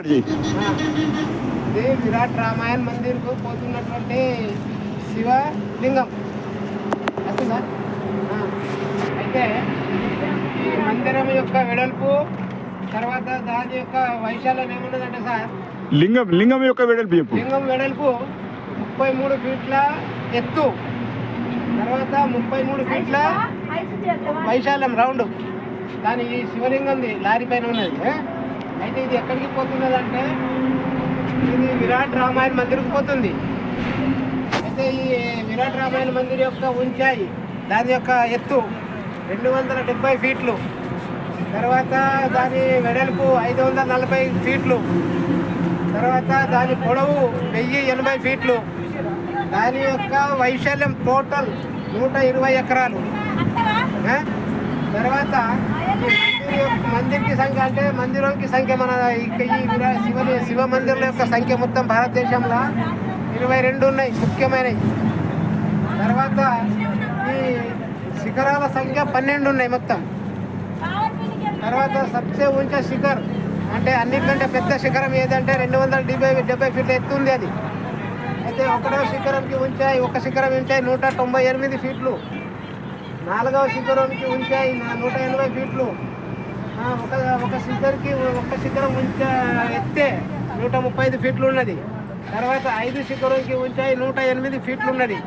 ఇది విరాట్ రామాయణ మందిర్కు పోతున్నటువంటి శివలింగం వస్తుందా. అయితే ఈ మందిరం యొక్క వెడల్పు తర్వాత దాని యొక్క వైశాల్యం ఏమున్నదంటే సార్? లింగం లింగం యొక్క వెడల్పు చెప్పు. లింగం వెడల్పు ముప్పై మూడు ఫీట్ల ఎత్తు. తర్వాత ముప్పై మూడు ఫీట్ల వైశాల్యం రౌండ్. దాని ఈ శివలింగంది లారీ పైన ఉన్నది. ఏ? అయితే ఇది ఎక్కడికి పోతున్నది అంటే ఇది విరాట్ రామాయణ మందిర్కి పోతుంది. అయితే ఈ విరాట్ రామాయణ మందిర్ యొక్క ఉంచాయి. దాని యొక్క ఎత్తు రెండు వందల డెబ్బై ఫీట్లు. తర్వాత దాని వెడల్పు ఐదు వందల నలభై ఫీట్లు. తర్వాత దాని పొడవు వెయ్యి ఎనభై ఫీట్లు. దాని యొక్క వైశాల్యం టోటల్ నూట ఇరవై ఎకరాలు? తర్వాత ఈ మందిర్కి సంఖ్య అంటే మందిరంకి సంఖ్య మన ఈ శివ శివ మందిర్ల యొక్క సంఖ్య మొత్తం భారతదేశంలో ఇరవై రెండు ఉన్నాయి ముఖ్యమైనవి తర్వాత ఈ శిఖరాల సంఖ్య పన్నెండు ఉన్నాయి మొత్తం. తర్వాత సబ్సే ఉంచే శిఖర్ అంటే అన్నిటికంటే పెద్ద శిఖరం ఏదంటే రెండు వందల డెబ్బై డెబ్బై ఫీట్ల ఎత్తు ఉంది అది. అయితే ఒకటో శిఖరంకి ఉంచాయి ఒక శిఖరం ఉంచాయి నూట తొంభై ఎనిమిది ఫీట్లు. నాలుగవ శిఖరంకి ఉంచాయి నా- నూట ఎనభై ఫీట్లు. ఆ, ఒక ఒక శిఖర్కి ఒక శిఖరం ఉంచ ఎత్తే నూట ముప్పై ఐదు ఫీట్లు ఉన్నది. తర్వాత ఐదు శిఖరంకి ఉంచాయి నూట ఎనిమిది ఫీట్లు ఉన్నది.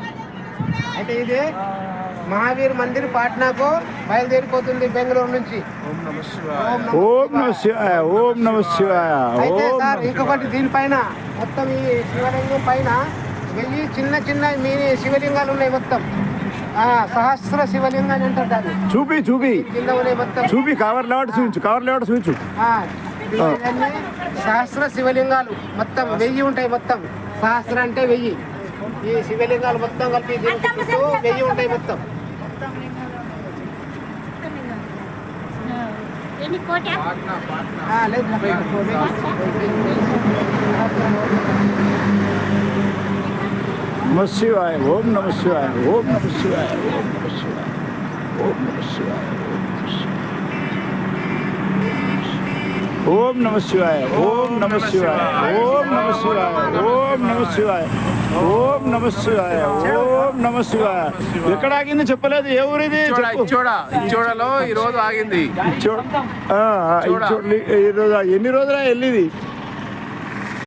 అయితే ఇది మహావీర్ మందిర్ పాట్నాకు బయలుదేరిపోతుంది బెంగళూరు నుంచి. ఓం నమః ఓం నమ శివాయ. ఓం నమ శివాయ అయితే సార్ ఇంకొకటి దీనిపైన మొత్తం ఈ శివలింగం పైన వెయ్యి చిన్న చిన్న మినీ శివలింగాలు ఉన్నాయి మొత్తం. సహస్ర శివలింగాలు అంటారు దాన్ని. చూపి చూపి. కింద ఉన్నాయి మొత్తం. చూపి కవర్ లేవట చూపించు కవర్ లేవట చూపించు. సహస్ర శివలింగాలు మొత్తం వెయ్యి ఉంటాయి మొత్తం. సహస్ర అంటే వెయ్యి. ఈ శివలింగాలు మొత్తం కలిపి చుట్టూ వెయ్యి ఉంటాయి మొత్తం. ఎన్ని కోట ఆ, లేదు నమ శివాయ ఓం నమ శివాయ ఓం నమ శివాయ ఓం నమ శివాయ ఓం నమ శివాయ ఓం నమ శివాయ ఓం నమ శివాయ ఓం నమ శివాయ ఓం నమ శివాయ ఓం నమ శివాయ ఓం నమ శివాయ ఎక్కడ ఆగింది చెప్పలేదు ఏ ఊరిది ఈ రోజు ఆగింది ఇచ్చోడ. ఆ, ఆ, ఇచ్చోడ. ఈ రోజు ఎన్ని రోజులు వెళ్ళింది